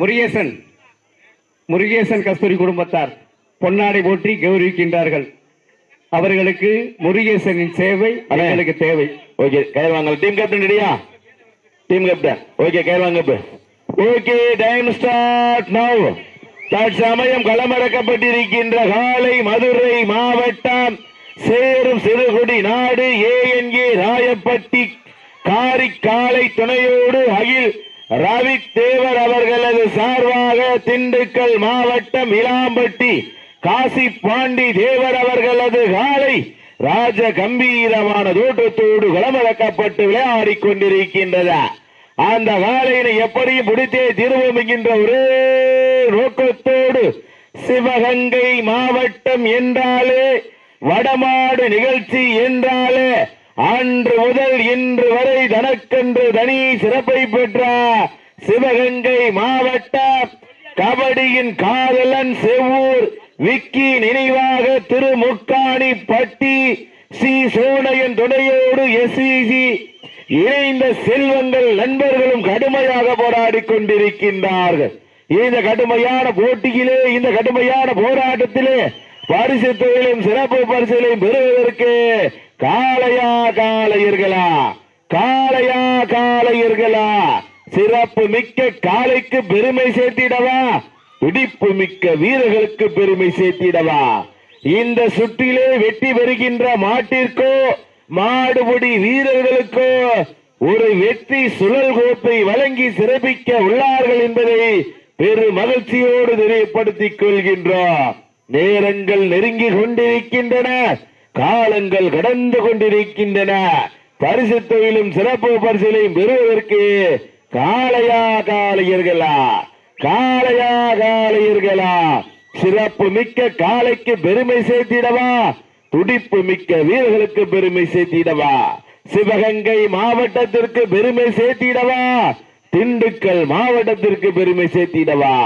முருகேசன் முருகேசன் கஸ்தூரி குடும்பத்தார் பொன்னாடை போற்றி கௌரவிக்கின்றார்கள். அவர்களுக்கு முருகேசனின் சேவை அண்ணே. எங்களுக்கு தேவை. ஓகே கயிறு டீம் கேப்டன் ரெடியா? Team captain. ஓகே கயிறு வாங்க ஓகே டைம் ஸ்டார்ட் நவ். தற்சமயம் களமிறக்கப்பட்டிருக்கின்ற காலை மதுரை மாவட்டம் சேரும் சிறுகுடி நாடு ஏஎன்ஏ ராயப்பட்டி காரிக்காலை துணையோடு அகில் ரவித்தேவர் அவர்களது சார்பாக திண்டுக்கல் மாவட்டம் இளாம்பட்டி காசி பாண்டி தேவர் அவர்களது காலை ராஜ கம்பீரமான தோட்டத்தோடு களமிறக்கப்பட்டு விளையாடி கொண்டிருக்கின்றது அந்த காலையினை எப்படியும் பிடித்தே திருவமிக்கின்ற ஒரே நோக்கத்தோடு சிவகங்கை மாவட்டம் என்றாலே வடமாடு நிகழ்ச்சி என்றாலே அன்று முதல் இன்று வரை தனக்கென்று தனி சிறப்பை பெற்ற சிவகங்கை மாவட்டம் கபடியின் காதலன் செவ்வூர் விக்கி நினைவாக திருமுக்காணி பட்டி சி சோனையின் துணையோடு எஸ்இசி இணைந்த செல்வங்கள் நண்பர்களும் கடுமையாக போராடி கொண்டிருக்கின்றார்கள். இந்த கடுமையான போட்டியிலே இந்த கடுமையான போராட்டத்திலே பரிசு தொழிலும் சிறப்பு பரிசுகளையும் பெறுவதற்கு காளையா காளையர்களா? காளையா காளையர்களா? சிறப்பு மிக்க காளைக்கு பெருமை சேர்த்திடவா? இடிப்பு மிக்க வீரர்களுக்கு பெருமை சேர்த்திடவா? இந்த சுற்றிலே வெட்டி வருகின்ற மாட்டிற்கோ மாடுபடி வீரர்களுக்கோ ஒரு வெற்றி சுழல் கோப்பை வழங்கி சிறப்பிக்க உள்ளார்கள் என்பதை பெரு மகிழ்ச்சியோடு தெரியப்படுத்திக் கொள்கின்றோம். நேரங்கள் நெருங்கி கொண்டிருக்கின்றன. காலங்கள் கடந்து கொண்டிருக்கின்றன. பரிசு தொழிலும் சிறப்பு பரிசுகளையும் பெறுவதற்கு காளையா காளையர்களா காளையா காளையர்களா. சிறப்பு மிக்க காளைக்கு பெருமை சேர்த்திடவா துடிப்பு மிக்க வீரர்களுக்கு பெருமை சேர்த்திடவா. சிவகங்கை மாவட்டத்திற்கு பெருமை சேர்த்திடவா திண்டுக்கல் மாவட்டத்திற்கு பெருமை சேர்த்திடவா.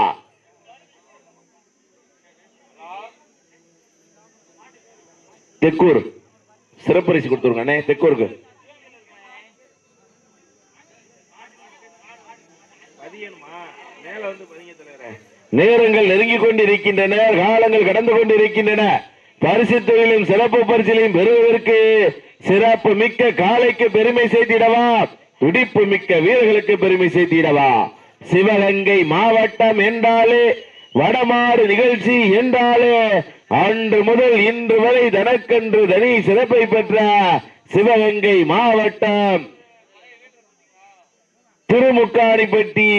தெக்கூர். சிறப்பு பரிசு கொடுத்துருங்க அண்ணே தெக்கூருக்கு. நேரங்கள் நெருங்கிக் கொண்டிருக்கின்றன காலங்கள் கடந்து கொண்டிருக்கின்றன. பரிசு தொழிலும் சிறப்பு பரிசிலையும் பெறுவதற்கு சிறப்பு மிக்க காலைக்கு பெருமை சேர்த்திடவா? துடிப்பு மிக்க வீரர்களுக்கு பெருமை சேர்த்திடவா? சிவகங்கை மாவட்டம் என்றாலே வடமாடு நிகழ்ச்சி என்றாலே அன்று முதல் இன்று வரை தனக்கென்று தனி சிறப்பை பெற்ற சிவகங்கை மாவட்டம். திருமுக்காணிப்பட்டி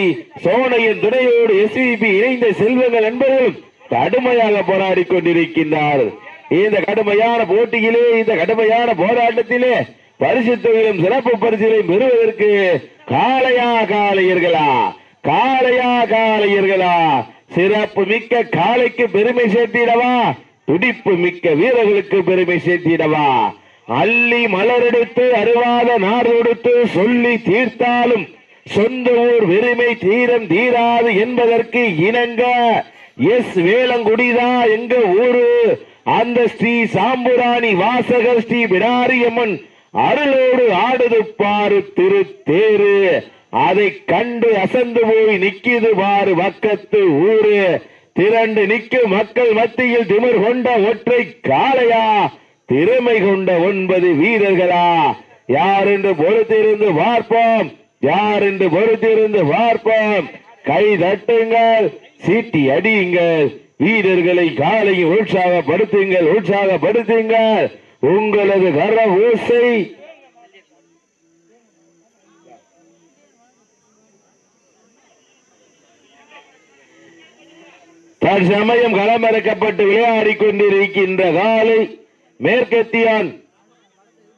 சோனையின் துணையோடு எஸ்விபி இணைந்த செல்வங்கள் என்பதும் கடுமையாக போராடி கொண்டிருக்கின்றார். இந்த கடுமையான போட்டியிலே இந்த கடுமையான போராட்டத்திலே பரிசு தொகையிலும் சிறப்பு பரிசுகளையும் பெறுவதற்கு காளையா காளையர்களா காளையா காளையர்களா சிறப்பு மிக்க காளைக்கு பெருமை சேர்த்திடவா? துடிப்பு மிக்க வீரர்களுக்கு பெருமை சேர்த்திடவா? அள்ளி மலரெடுத்து அருவாத நாடு சொல்லி தீர்த்தாலும் சொந்த ஊர் வெறுமை தீரம் தீராது என்பதற்கு இணங்க எஸ் வேளங்குடிதா எங்க ஊரு? அந்த ஸ்ரீ சாம்புராணி வாசகர் ஸ்ரீ பிடாரியம்மன் அருளோடு ஆடுது பாரு திருத்தேரு. அதை கண்டு அசந்து போய் நிக்கிது பாரு பக்கத்து ஊரு. திரண்டு நிற்கும் மக்கள் மத்தியில் திமிர் கொண்ட ஒற்றை காளையா. திறமை கொண்ட ஒன்பது வீரர்களா. யார் என்று பொறுத்திருந்து பார்ப்போம். யார் என்று பொறுத்திருந்து பார்ப்போம். கை தட்டுங்கள் சீட்டி அடியுங்கள். வீரர்களை காலையும் உற்சாகப்படுத்துங்கள் உற்சாகப்படுத்துங்கள். உங்களது கர ஓசை தற்சமயம் களமிறக்கப்பட்டு விளையாடி கொண்டிருக்கின்ற காலை மேற்கத்தியான்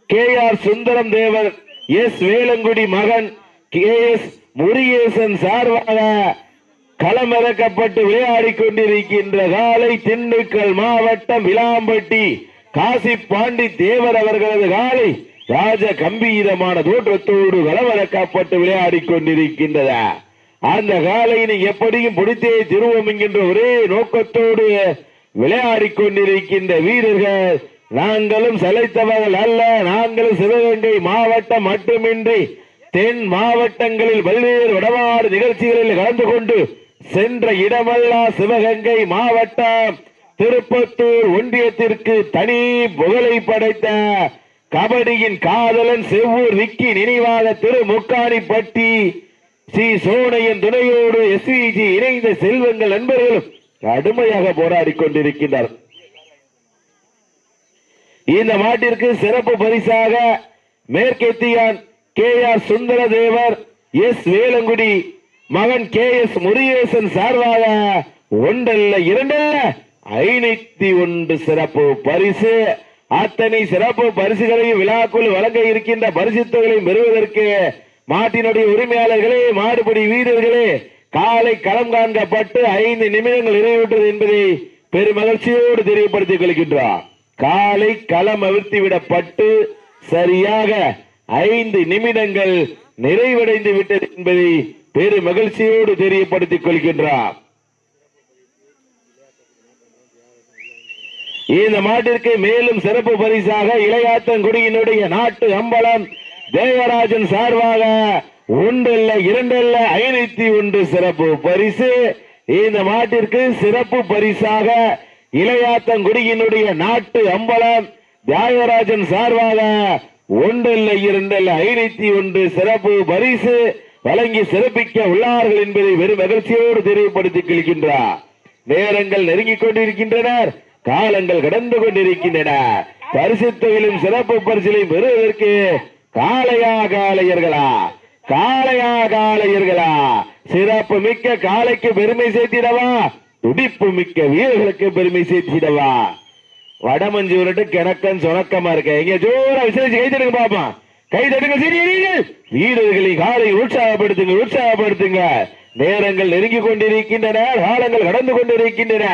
K R Sundaram Thevar S Velangudi மகன் கே எஸ் முருகேசன் சார்பாக களமிறக்கப்பட்டு விளையாடி கொண்டிருக்கின்ற காலை திண்டுக்கல் மாவட்டம் விளாம்பட்டி காசி பாண்டி தேவர் அவர்களது காலை ராஜ கம்பீரமான தோற்றத்தோடு களமிறக்கப்பட்டு விளையாடி கொண்டிருக்கின்றதா அந்த காலையினை எப்படியும் பிடித்தே திருவோம் என்கின்ற ஒரே நோக்கத்தோடு விளையாடி கொண்டிருக்கின்ற வீரர்கள் நாங்களும் செலைத்தவர்கள் அல்ல. நாங்களும் சிவகங்கை மாவட்டம் மட்டுமின்றி தென் மாவட்டங்களில் பல்வேறு வடமாறு நிகழ்ச்சிகளில் கலந்து கொண்டு சென்ற இடமெல்லாம் சிவகங்கை மாவட்டம். திருப்பத்தூர் ஒன்றியத்திற்கு தனி புகழை படைத்த கபடியின் காதலன் செவ்வூர் விக்கி நினைவாக திருமுக்காணிப்பட்டி ஸ்ரீ சோனையின் துணையோடு எஸ்விஜி இணைந்த செல்வங்கள் நண்பர்களும் கடுமையாக போராடி கொண்டிருக்கின்றனர். இந்த மாட்டிற்கு சிறப்பு பரிசாக மேற்கெத்தியான் K R Sundara Thevar S Velangudi மகன் கே எஸ் முருகேசன் சார்பாக ஒன்றல்ல இரண்டல்ல ஐநூத்தி ஒன்று சிறப்பு பரிசு. அத்தனை சிறப்பு பரிசுகளையும் விழாக்குள் வழங்க இருக்கின்ற பரிசுத்தங்களையும் பெறுவதற்கு மாட்டினுடைய உரிமையாளர்களே மாடுபிடி வீரர்களே காலை களம் காண்கப்பட்டு ஐந்து நிமிடங்கள் நிறைவேற்றது என்பதை பெருமகிழ்ச்சியோடு தெரியப்படுத்திக் கொள்கின்றார் காலை களம் அவிழ்த்தி விடப்பட்டு சரியாக ஐந்து நிமிடங்கள் நிறைவடைந்து விட்டது என்பதை பெரு மகிழ்ச்சியோடு தெரியப்படுத்திக் கொள்கின்றார் இந்த மாட்டிற்கு மேலும் சிறப்பு பரிசாக இளையாத்தங்குடியினுடைய நாட்டு அம்பலம் தேவராஜன் சார்பாக ஒன்றல்ல இரண்டல்ல ஐநூத்தி ஒன்று சிறப்பு பரிசு. இந்த மாட்டிற்கு சிறப்பு பரிசாக இளையாத்தங்குடியினுடைய நாட்டு அம்பலம் தியாகராஜன் சார்பாக ஒன்றல்ல இரண்டல்ல ஐநூத்தி ஒன்று சிறப்பு பரிசு வழங்கி சிறப்பிக்க உள்ளார்கள் என்பதை வெறும் மகிழ்ச்சியோடு தெரியப்படுத்திக் கொள்கின்றார். நேரங்கள் நெருங்கிக் கொண்டிருக்கின்றனர் காலங்கள் கடந்து கொண்டிருக்கின்றன. பரிசு தொகையிலும் சிறப்பு பரிசிலையும் பெறுவதற்கு காளையா காளையர்களா காளையா காளையர்களா சிறப்பு மிக்க காளைக்கு பெருமை சேர்த்திடவா? துடிப்பு மிக்க வீரர்களுக்கு பெருமை சேர்த்திடவா? வடமஞ்சூரட்டு கிணக்கன் சுணக்கமா இருக்க. எங்க ஜோரா விசேஷம் கை தடுங்க பாப்பா. கை தடுங்க சீரியர்கள் வீரர்களை காலை உற்சாகப்படுத்துங்க உற்சாகப்படுத்துங்க. நேரங்கள் நெருங்கி கொண்டிருக்கின்றன காலங்கள் கடந்து கொண்டிருக்கின்றன.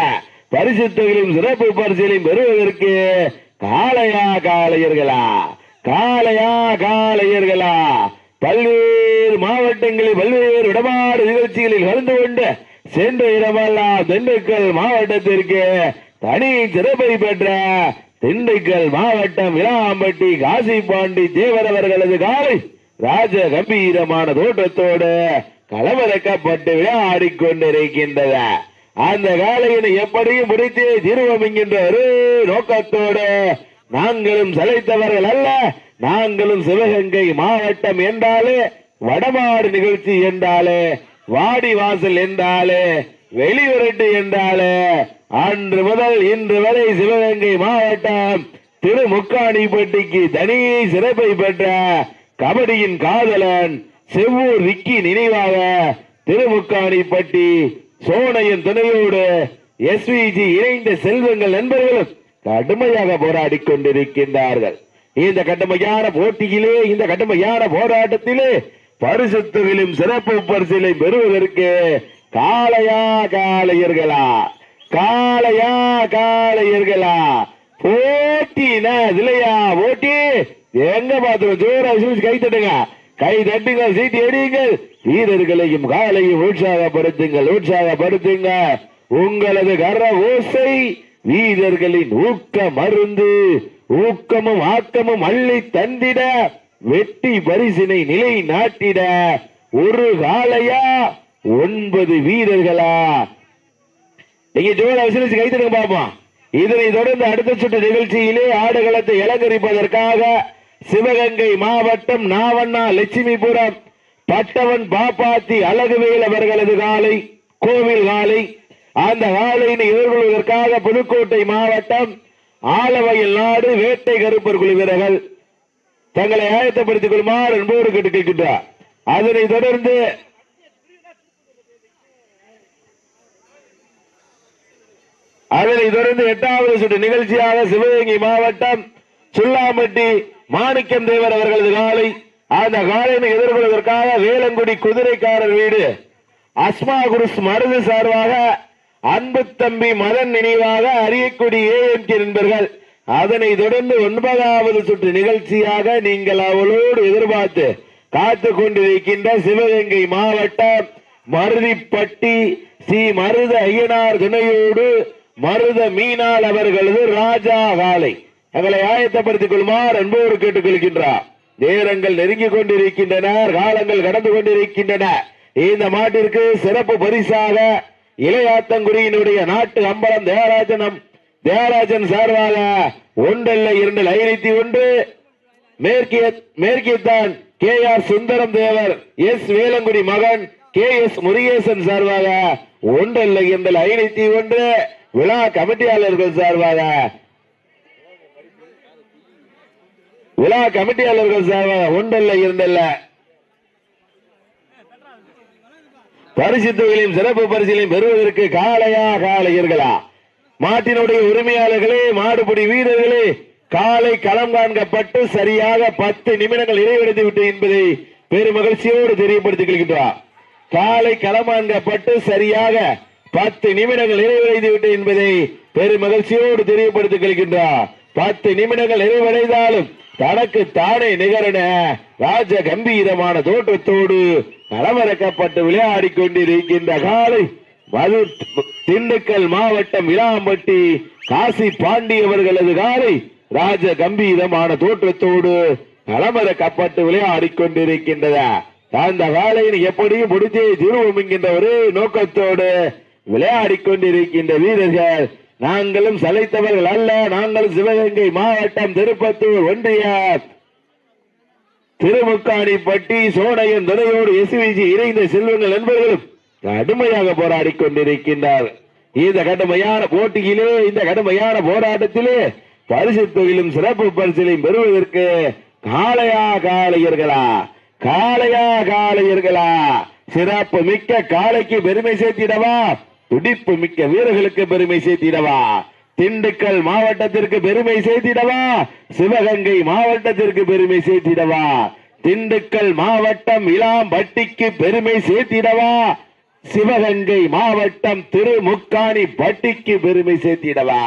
பரிசுத்தைகளையும் சிறப்பு பரிசுகளையும் பெறுவதற்கு காளையா காளையர்களா காளையா காளையர்களா? பல்வேறு மாவட்டங்களில் பல்வேறு இடமாறு நிகழ்ச்சிகளில் கலந்து கொண்டு சென்ற இடமெல்லாம் திண்டுக்கல் மாவட்டத்திற்கு தனி சிறப்பை பெற்ற திண்டுக்கல் மாவட்டம் விளாம்பட்டி காசிபாண்டி தேவர் அவர்களது காலை ராஜ கம்பீரமான தோட்டத்தோடு களமிறக்கப்பட்டு விளையாடி கொண்டிருக்கின்றது அந்த காலையினை எப்படியும் முடித்து தீர்வம் என்கின்ற ஒரு நோக்கத்தோடு நாங்களும் சளைத்தவர்கள் அல்ல. நாங்களும் சிவகங்கை மாவட்டம் என்றாலே வடமாடு நிகழ்ச்சி என்றாலே வாடி வாசல் என்றாலே வெளிவரட்டு என்றாலே அன்று முதல் இன்று வரை சிவகங்கை மாவட்டம் திருமுக்காணிப்பட்டிக்கு தனி சிறப்பை பெற்ற கபடியின் காதலன் செவ்வூர் விக்கி நினைவாக திருமுக்காணிப்பட்டி சோனையின் துணையோடு எஸ்விஜி இணைந்த செல்வங்கள் நண்பர்களும் கடுமையாக போராடி கொண்டிருக்கின்றார்கள். இந்த கடுமையான போட்டியிலே இந்த கடுமையான போராட்டத்திலே பரிசுத்தவிலும் சிறப்பு பரிசிலை பெறுவதற்கு காளையா காளையர்களா காளையா காளையர்களா. போட்டினா இல்லையா போட்டி? எங்க பாத்துறோம் ஜோரா கை தட்டுங்க. கை தட்டுங்கள் சீட்டி எடியுங்கள் வீரர்களையும் காலையும் உற்சாகப்படுத்துங்கள் உற்சாகப்படுத்துங்க. உங்களது கர ஓசை வீரர்களின் ஊக்க மருந்து ஊக்கமும் ஆக்கமும் அள்ளி தந்திட வெட்டி பரிசினை நிலை நாட்டிட ஒரு காலையா ஒன்பது வீரர்களா? நீங்க ஜோட விசிலிச்சு கைத்தடுங்க பாப்போம். இதனை தொடர்ந்து அடுத்த சுற்று நிகழ்ச்சியிலே ஆடுகளத்தை இலங்கரிப்பதற்காக சிவகங்கை மாவட்டம் நாவண்ணா லட்சுமிபுரம் பட்டவன் பாப்பாத்தி அழகுவேல் அவர்களது காலை கோவில் காலை அந்த வாழையினை எதிர்கொள்வதற்காக புதுக்கோட்டை மாவட்டம் ஆலவயல் நாடு வேட்டை கருப்பர் குழு வீரர்கள். தங்களை ஆயத்தப்படுத்திக் கொள்ளுமாறு அன்போடு கேட்டுக்கின்றார் அதனை தொடர்ந்து அதனை தொடர்ந்து எட்டாவது சுற்று நிகழ்ச்சியாக சிவகங்கை மாவட்டம் சுல்லாம்பட்டி மாணிக்கம் தேவர் அவர்களது காலை அந்த காலையினை எதிர்கொள்வதற்காக வேலங்குடி குதிரைக்காரர் வீடு அஸ்மா குருஸ் மருது சார்பாக அன்பு தம்பி மதன் நினைவாக அரியக்குடி ஏஎம்கே நண்பர்கள் அதனை தொடர்ந்து ஒன்பதாவது சுற்று நிகழ்ச்சியாக நீங்கள் அவளோடு எதிர்பார்த்து காத்து கொண்டிருக்கின்ற சிவகங்கை மாவட்டம் மருதிப்பட்டி ஸ்ரீ மருத ஐயனார் துணையோடு மருத மீனால் அவர்களது ராஜா காலை எங்களை ஆயத்தப்படுத்திக் கொள்ளுமாறு அன்போடு கேட்டுக் கொள்கின்றார் நேரங்கள் நெருங்கிக் கொண்டிருக்கின்றன காலங்கள் கடந்து கொண்டிருக்கின்றன. இந்த மாட்டிற்கு சிறப்பு பரிசாக இளையாத்தங்குடியினுடைய நாட்டு அம்பலம் தேவராஜனம். தேவராஜன் சார்பாக ஒன்றல்ல இரண்டு ஐநூத்தி ஒன்று. மேற்கிய மேற்கியத்தான் K R Sundaram Thevar S Velangudi மகன் கே எஸ் முருகேசன் சார்பாக ஒன்றல்ல இரண்டு ஐநூத்தி ஒன்று. விழா கமிட்டியாளர்கள் சார்பாக விழா கமிட்டியாளர்கள் சார்பாக ஒன்றல்ல இரண்டல்ல பரிசு தொகையிலும் சிறப்பு பரிசிலையும் பெறுவதற்கு காளையா காளையர்களா? மாட்டினுடைய உரிமையாளர்களே மாடுபிடி வீரர்களே காலை களம் காண்கப்பட்டு சரியாக பத்து நிமிடங்கள் நிறைவடைந்து விட்டு என்பதை பெருமகிழ்ச்சியோடு தெரியப்படுத்திக் கொள்கின்றார் காலை களம் காண்கப்பட்டு சரியாக பத்து நிமிடங்கள் நிறைவடைந்து விட்டு என்பதை பெருமகிழ்ச்சியோடு தெரியப்படுத்திக் கொள்கின்றார் பத்து நிமிடங்கள் நிறைவடைந்தாலும் தனக்கு தானே நிகரன ராஜ கம்பீரமான தோற்றத்தோடு களமிறக்கப்பட்டு விளையாடி கொண்டிருக்கின்ற காலை மது திண்டுக்கல் மாவட்டம் இளாம்பட்டி காசி பாண்டியவர்களது காலை ராஜ கம்பீரமான தோற்றத்தோடு களமிறக்கப்பட்டு விளையாடி கொண்டிருக்கின்றதா அந்த காலையில் எப்படியும் முடித்தே திருவம் என்கின்ற ஒரே நோக்கத்தோடு விளையாடி கொண்டிருக்கின்ற வீரர்கள். நாங்களும் சலைத்தவர்கள் அல்ல. நாங்களும் சிவகங்கை மாவட்டம் திருப்பத்தூர் ஒன்றிய திருமுக்காணிப்பட்டி சோனையன் துணையோடு எஸ்விஜி இணைந்த செல்வங்கள் நண்பர்களும் கடுமையாக போராடி கொண்டிருக்கின்றார். இந்த கடுமையான போட்டியிலே இந்த கடுமையான போராட்டத்திலே பரிசு தொகையிலும் சிறப்பு பரிசிலையும் பெறுவதற்கு காளையா காளையர்களா காளையா காளையர்களா சிறப்பு மிக்க காளைக்கு பெருமை சேர்த்திடவா துடிப்பு மிக்க வீரர்களுக்கு பெருமை சேர்த்திடவா திண்டுக்கல் மாவட்டத்திற்கு பெருமை சேர்த்திடவா? சிவகங்கை மாவட்டத்திற்கு பெருமை சேர்த்திடவா? திண்டுக்கல் மாவட்டம் இளாம்பட்டிக்கு பெருமை சேர்த்திடவா? சிவகங்கை மாவட்டம் திருமுக்காணி பட்டிக்கு பெருமை சேர்த்திடவா?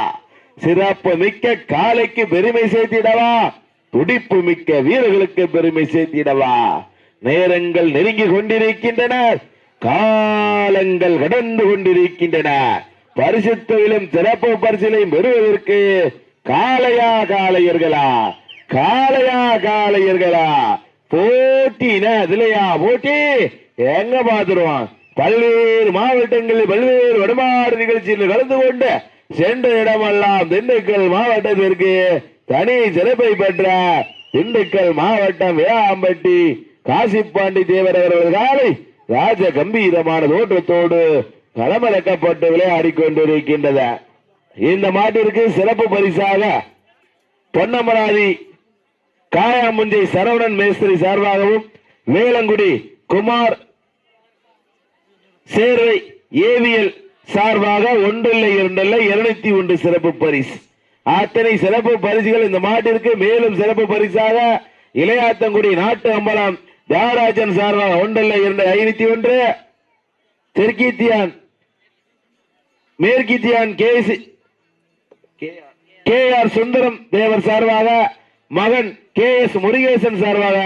சிறப்பு மிக்க காலைக்கு பெருமை சேர்த்திடவா? துடிப்பு மிக்க வீரர்களுக்கு பெருமை சேர்த்திடவா? நேரங்கள் நெருங்கி கொண்டிருக்கின்றன. காலங்கள் கடந்து கொண்டிருக்கின்றன. பரிசுத்தையிலும் சிறப்பு பரிசிலையும் பெறுவதற்கு காளையா காளையர்களா? காளையா காளையர்களா? போட்டினா அதுலயா? போட்டி எங்க பாத்துருவான் பல்வேறு மாவட்டங்களில் பல்வேறு வடமாறு நிகழ்ச்சியில் கலந்து கொண்டு சென்ற இடமெல்லாம் திண்டுக்கல் மாவட்டத்திற்கு தனி சிறப்பை பெற்ற திண்டுக்கல் மாவட்டம் வேளாம்பட்டி காசிப்பாண்டி தேவர் அவர்கள் காலை ராஜ கம்பீரமான தோற்றத்தோடு களமிறக்கப்பட்டு விளையாடி கொண்டிருக்கின்றன இந்த மாட்டிற்கு சிறப்பு பரிசாக பொன்னமராதி காயாமுஞ்சி சரவணன் மேஸ்திரி சார்பாகவும் வேலங்குடி குமார் சேர்வை ஏவியல் சார்பாக ஒன்றில்லை இரண்டில்லை இருநூத்தி ஒன்று சிறப்பு பரிசு. அத்தனை சிறப்பு பரிசுகள் இந்த மாட்டிற்கு மேலும் சிறப்பு பரிசாக இளையாத்தங்குடி நாட்டு அம்பலம் தியாகராஜன் சார்பாக ஒன்றில்லை இரண்டு ஐநூத்தி ஒன்று தெற்கீத்தியான் மேற்கித்தியான் K K R. Sundaram Thevar சார்பாக மகன் கே எஸ் முருகேசன் சார்பாக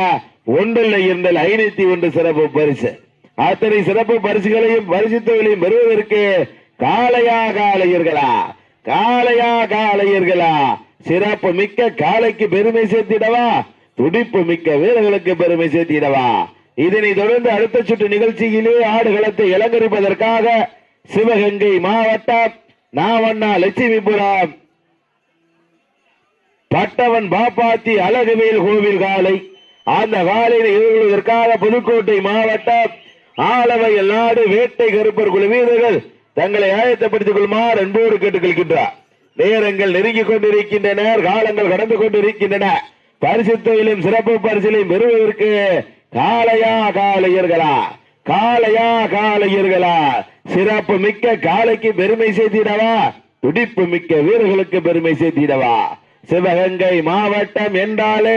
ஒன்றில் இரண்டில் ஐநூத்தி ஒன்று சிறப்பு பரிசு. அத்தனை சிறப்பு பரிசுகளையும் பரிசுத்தவர்களையும் பெறுவதற்கு காளையா காளையர்களா? காளையா காளையர்களா? சிறப்பு மிக்க காளைக்கு பெருமை சேர்த்திடவா? துடிப்பு மிக்க வீரர்களுக்கு பெருமை சேர்த்திடவா? இதனை தொடர்ந்து அடுத்த சுற்று நிகழ்ச்சியிலே ஆடுகளத்தை இளங்கரிப்பதற்காக சிவகங்கை மாவட்டம் நாவண்ணா லட்சுமிபுரம். பட்டவன் பாப்பாத்தி அழகுவேல் கோவில் காலை. அந்த காலையில் எதிர்கொள்வதற்காக புதுக்கோட்டை மாவட்டம் ஆலவையல் நாடு வேட்டை கருப்பர் குழு வீரர்கள் தங்களை ஆயத்தப்படுத்திக் கொள்ளுமாறு அன்போடு கேட்டுக்கொள்கின்றார். நேரங்கள் நெருங்கிக் கொண்டிருக்கின்றன காலங்கள் கடந்து கொண்டிருக்கின்றன. தொழிலும் சிறப்பு பரிசிலையும் பெறுவதற்கு காளையா காளையர்களா காளையா காளையர்களா? சிறப்பு மிக்க காளைக்கு பெருமை செய்திடவா துடிப்பு மிக்க வீரர்களுக்கு பெருமை சேர்த்திடவா? சிவகங்கை மாவட்டம் என்றாலே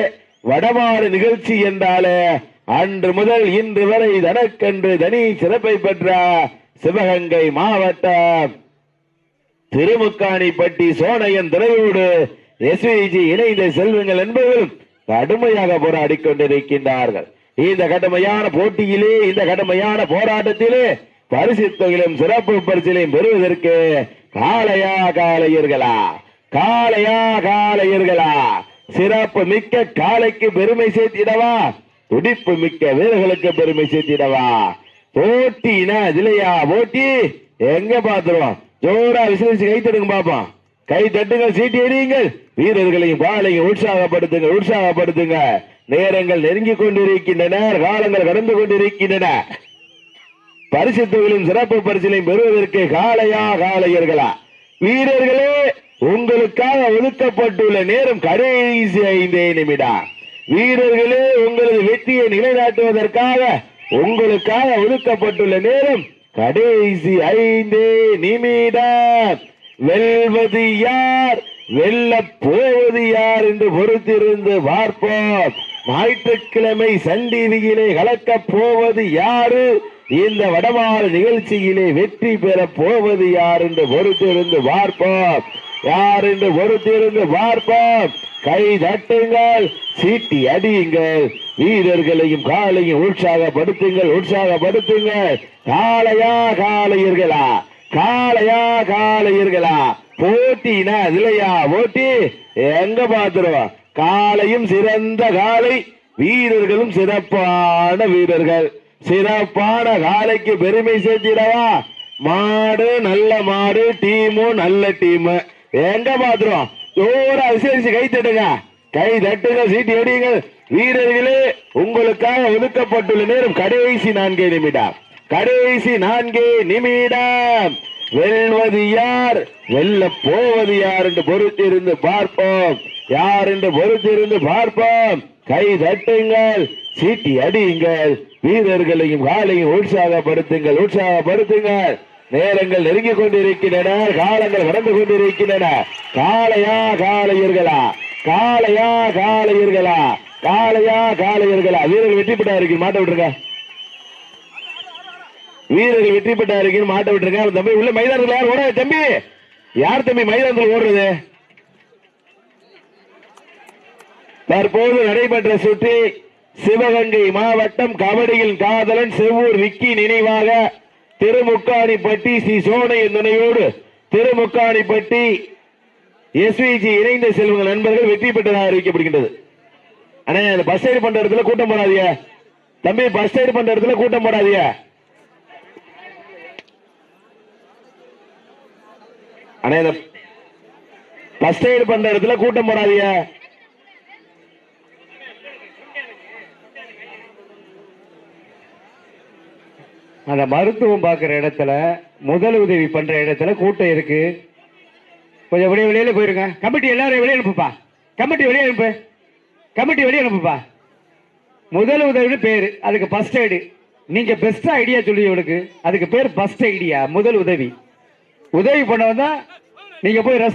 வடமாறு நிகழ்ச்சி என்றாலே அன்று முதல் இன்று வரை தனக்கென்று தனி சிறப்பை பெற்ற சிவகங்கை மாவட்டம். திருமுக்காணிப்பட்டி சோனையன் துறையோடு எஸ்விஜி இணைந்த செல்வங்கள் என்பவரும் கடுமையாக போராடி கொண்டிருக்கின்றார்கள். இந்த கடுமையான போட்டியிலே இந்த கடுமையான போராட்டத்திலே பரிசு தொகையிலும் சிறப்பு பரிசிலையும் பெறுவதற்கு காளையா காளையர்களா? காளையா காளையர்களா? சிறப்பு மிக்க காளைக்கு பெருமை சேர்த்திடவா? துடிப்பு மிக்க வீரர்களுக்கு பெருமை சேர்த்திடவா? போட்டினா இல்லையா போட்டி? எங்க பாத்துருவோம் ஜோரா விசேஷம் கை தட்டுங்க பாப்போம். கை தட்டுங்கள் சீட்டி எறியுங்கள். வீரர்களையும் காலையும் உற்சாகப்படுத்துங்க உற்சாகப்படுத்துங்க. நேரங்கள் நெருங்கிக் கொண்டிருக்கின்றன காலங்கள் கடந்து கொண்டிருக்கின்றன. பரிசு தொகையிலும் சிறப்பு பரிசிலையும் பெறுவதற்கு காலையா காலையர்களா வீரர்களே உங்களுக்காக ஒதுக்கப்பட்டுள்ள நேரம் கடைசி ஐந்தே நிமிடம். வீரர்களே உங்களது வெற்றியை நிலைநாட்டுவதற்காக உங்களுக்காக ஒதுக்கப்பட்டுள்ள நேரம் கடைசி ஐந்தே நிமிடம். வெல்வது யார்? வெல்ல போவது யார் என்று பொறுத்திருந்து பார்ப்போம். ஞாயிற்றுக்கிழமை சன் டிவியிலே கலக்கப் போவது யாரு? இந்த வடமாறு நிகழ்ச்சியிலே வெற்றி பெறப் போவது யார் என்று பொறுத்திருந்து பார்ப்போம். யார் என்று பொறுத்திருந்து பார்ப்போம். கை தட்டுங்கள் சீட்டி அடியுங்கள். வீரர்களையும் காலையும் உற்சாகப்படுத்துங்கள் உற்சாகப்படுத்துங்கள். காளையா காளையர்களா காளையா காளையர்களா. போட்டினா இதுலையா போட்டி? எங்க பாத்துருவோம் காலையும் சிறந்த காலை வீரர்களும் சிறப்பான வீரர்கள். சிறப்பான காலைக்கு பெருமை சேர்த்திடவா? மாடு நல்ல மாடு டீமும் நல்ல டீம். எங்க பாத்துருவோம் ஜோரா விசேஷிச்சு கை தட்டுங்க. கை தட்டுங்க சீட்டு அடியுங்கள் வீரர்களே உங்களுக்காக ஒதுக்கப்பட்டுள்ள நேரம் கடைசி நான்கே நிமிடம். கடைசி நான்கே நிமிடம். வெல்வது யார்? வெல்ல போவது யார் என்று பொறுத்திருந்து பார்ப்போம். யார் என்று பொறுத்திருந்து பார்ப்போம். கை தட்டுங்கள் சீட்டி அடியுங்கள் வீரர்களையும் காலையும் உற்சாகப்படுத்துங்கள் உற்சாகப்படுத்துங்கள். நேரங்கள் நெருங்கிக் கொண்டிருக்கின்றன காலங்கள் கடந்து கொண்டிருக்கின்றன. காலையா காலையர்களா? காலையா காலையர்களா? காலையா காலையர்களா? வீரர்கள் வெற்றி பெற்றா இருக்கு மாட்ட விட்டுருங்க. வீரர்கள் வெற்றி பெற்றா இருக்குன்னு மாட்ட விட்டுருங்க. தம்பி உள்ள மைதானத்தில் யார் ஓட தம்பி யார் தம்பி மைதானத்தில் ஓடுறது? தற்போது நடைபெற்ற சுற்றி சிவகங்கை மாவட்டம் கபடியில் காதலன் செவ்வூர் விக்கி நினைவாக திருமுக்காணிப்பட்டி ஸ்ரீ சோனையின் துணையோடு திருமுக்காணிப்பட்டி எஸ்விஜி இணைந்த செல்வங்கள் நண்பர்கள் வெற்றி பெற்றதாக அறிவிக்கப்படுகின்றது. அண்ணே பஸ் ரைடு பண்ற இடத்துல கூட்டம் போடாதியா தம்பி பஸ் ரைடு பண்ற இடத்துல கூட்டம் போடாதியா அண்ணே பஸ் ரைடு பண்ற இடத்துல கூட்டம் போடாதீங்க. அந்த மருத்துவம் பார்க்குற இடத்துல முதல் உதவி பண்ற இடத்துல கூட்டம் இருக்கு. கொஞ்சம் வெளியே வெளியில போயிருங்க. கமிட்டி எல்லாரும் வெளியே அனுப்புப்பா. கமிட்டி வெளியே அனுப்பு. கமிட்டி வெளியே அனுப்புப்பா. முதல் உதவின்னு பேர். அதுக்கு ஃபர்ஸ்ட் எய்டு நீங்க பெஸ்ட் ஐடியா சொல்லி இவனுக்கு அதுக்கு பேர் ஃபர்ஸ்ட் ஐடியா முதல் உதவி. உதவி பண்ணவன் தான் நீங்க போய்